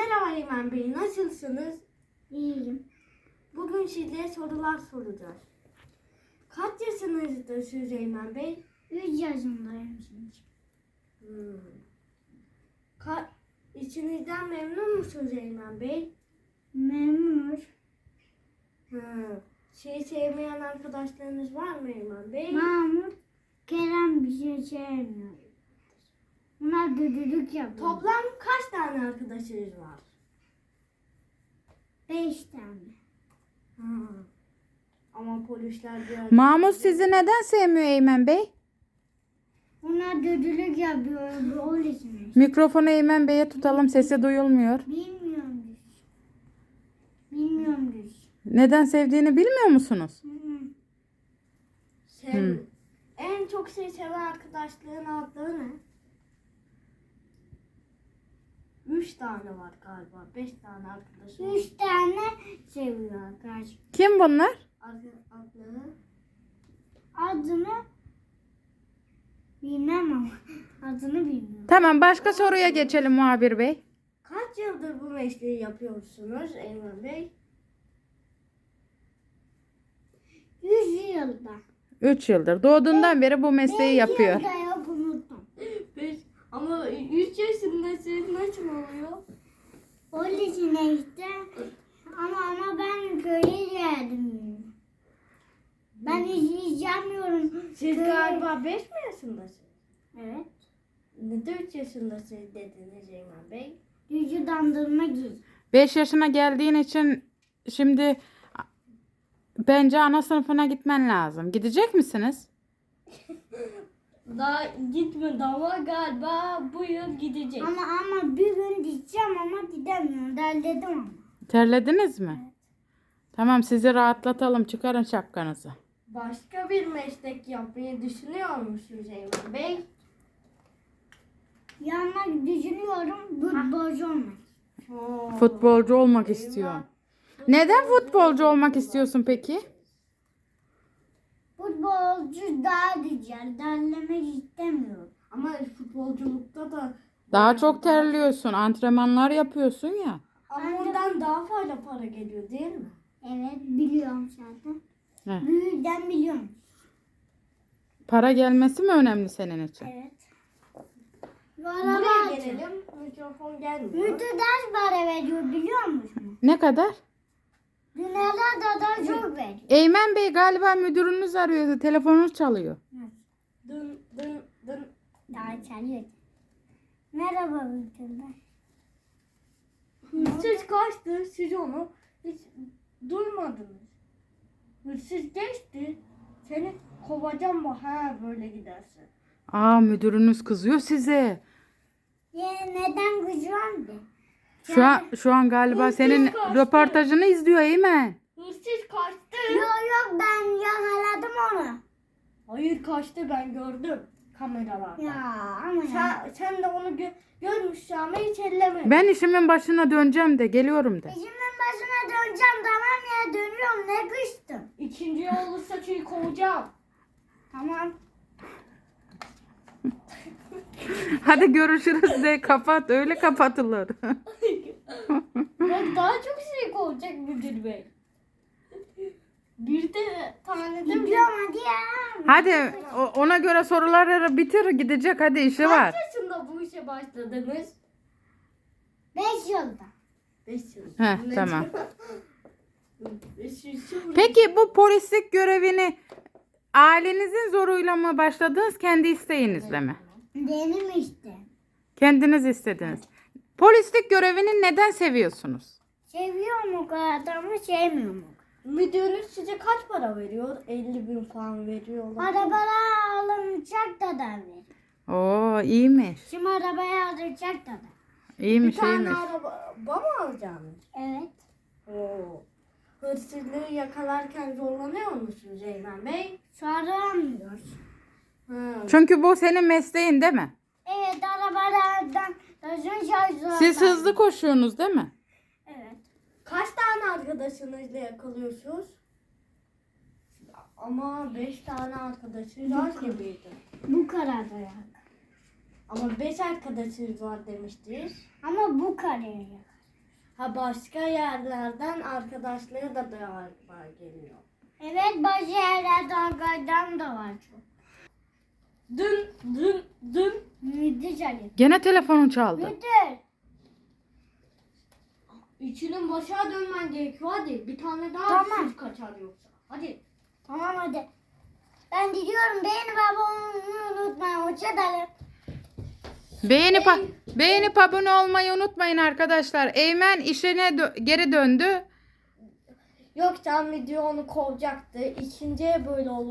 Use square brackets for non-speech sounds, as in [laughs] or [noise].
Merhaba Eymen Bey, nasılsınız? İyiyim. Bugün size sorular soracağız. Kaç yaşınızdasınız Eymen Bey? 3 yaşındayım şimdi. Hmm. Ka- İçinizden memnun musunuz Eymen Bey? Memur. Hmm. Şey sevmeyen arkadaşlarınız var mı Eymen Bey? Mahmut. Kerem bir şey sevmiyor. Bunlar düdülük yapıyor. Toplam kaç tane arkadaşınız var? 5 tane. Hmm. Ama polisler biraz... Mahmut sizi neden sevmiyor Eymen Bey? Bunlar düdülük yapıyor. O için. Mikrofonu Eymen Bey'e tutalım sesi duyulmuyor. Bilmiyorum düz. Bilmiyorum düz. Neden sevdiğini bilmiyor musunuz? Hı hı. Sev- Hmm. En çok şey seven arkadaşlığın adları ne? Üç tane var galiba. Beş tane arkadaşım. Üç tane seviyor arkadaş. Kim bunlar? Adı- Adları. Adını bilmem ama [laughs] adını bilmiyorum. Tamam başka soruya geçelim muhabir bey. Kaç yıldır bu mesleği yapıyorsunuz Eymen Bey? 100 yılda. 3 yıldır. Doğduğundan beri bu mesleği yapıyor. Yılda. Ama üç yaşındasınız nasıl oluyor? O içine işte ama ama ben köye geldim. Ben hiç yapmıyorum. Siz Köye- galiba beş mi yaşındasınız? Evet. Neden üç yaşındasınız dediniz Eymen Bey? Yüzü dandırma giy. 5 yaşına geldiğin için şimdi bence ana sınıfına gitmen lazım. Gidecek misiniz? [laughs] Daha gitmedi ama galiba bu yıl gidecek. Ama ama bir gün gideceğim ama gidemiyorum. Derledim ama. Terlediniz mi? Tamam sizi rahatlatalım. Çıkarın şapkanızı. Başka bir meslek yapmayı düşünüyor musunuz Eymen Bey? Yanına düşünüyorum futbolcu olmak. Oo. Futbolcu olmak istiyorum. Neden futbolcu olmak istiyorsun peki? Futbolcu daha güzel. Derlemek istemiyorum. Ama futbolculukta da Daha çok terliyorsun. Antrenmanlar yapıyorsun ya. ama ondan daha fazla para geliyor değil mi? Evet biliyorum zaten. He. Büyüden biliyorum. Para gelmesi mi önemli senin için? Evet. Buraya gelelim. Mikrofon gelmiyor. Müdür ders para veriyor biliyor musun? Ne kadar? Dünyalar da da çok veriyor. Eymen Bey galiba müdürünüz arıyor. Telefonunuz çalıyor. Dın dın dın. Daha çalıyor. Merhaba müdür bey. Hırsız kaçtı. Siz onu hiç duymadınız. Hırsız geçti. Seni kovacağım mı? Ha böyle gidersin. Aa müdürünüz kızıyor size. Ya neden kızıyorum ki? Şu an şu an galiba Hırsız senin kaçtı. röportajını izliyor Eymen. Hırsız kaçtı. Yok yok ben yakaladım onu. Hayır kaçtı ben gördüm kameralarda. Ya ama ya. Sen, sen de onu gö- görmüşsün ama hiç ellemedin. Ben işimin başına döneceğim de geliyorum de. İşimin başına döneceğim tamam ya dönüyorum ne kıştım. İkinci olursa seni kovacağım. Tamam. Hadi görüşürüz de kapat öyle kapatılır. Bak daha çok şey kovacak müdür bey. Bir de tane de Gidiyorum hadi ya. Hadi o- ona göre soruları bitir gidecek hadi işi var. Kaç yaşında bu işe başladınız? Beş yılda. 5 yıl. Heh, Ne tamam. diyor? Beş yıl sonra- [laughs] Peki bu polislik görevini ailenizin zoruyla mı başladınız kendi isteğinizle mi? Benim işte. Kendiniz istediniz. Polislik görevini neden seviyorsunuz? Seviyorum o kadar ama sevmiyorum o Müdürünüz size kaç para veriyor? 50 bin falan veriyorlar. Arabalar alınacak da da ver. Oo iyiymiş. Şimdi arabaya alacak da da. Bir İyiymiş tane iyiymiş. araba mı alacaksınız? Evet. Oo. Hırsızlığı yakalarken zorlanıyor musunuz Eymen Bey? Soramıyoruz. Hı. Çünkü bu senin mesleğin değil mi? Evet arabalardan gözün şarjı. Siz hızlı koşuyorsunuz değil mi? Evet. Kaç tane arkadaşınızla yakalıyorsunuz? Ama 5 tane arkadaşınız az gibiydi. Bu kadar da ya. Ama 5 arkadaşınız var demiştiniz. Ama bu kadar ya. Ha başka yerlerden arkadaşları da galiba geliyor. Evet bazı yerlerde Ankara'dan da var çok. Dün, dün, dün Müdür Ali. Gene telefonun çaldı. Müdür. içinin başa dönmen gerekiyor. Hadi bir tane daha Tamam. süt kaçar yoksa. Hadi. Tamam hadi. Ben gidiyorum. Beğeni ve abone unutmayın. Hoşçakalın. Beğenip beğenip abone olmayı unutmayın arkadaşlar. Eymen işine dö- geri döndü. Yok can video onu kovacaktı. İkinciye böyle olur.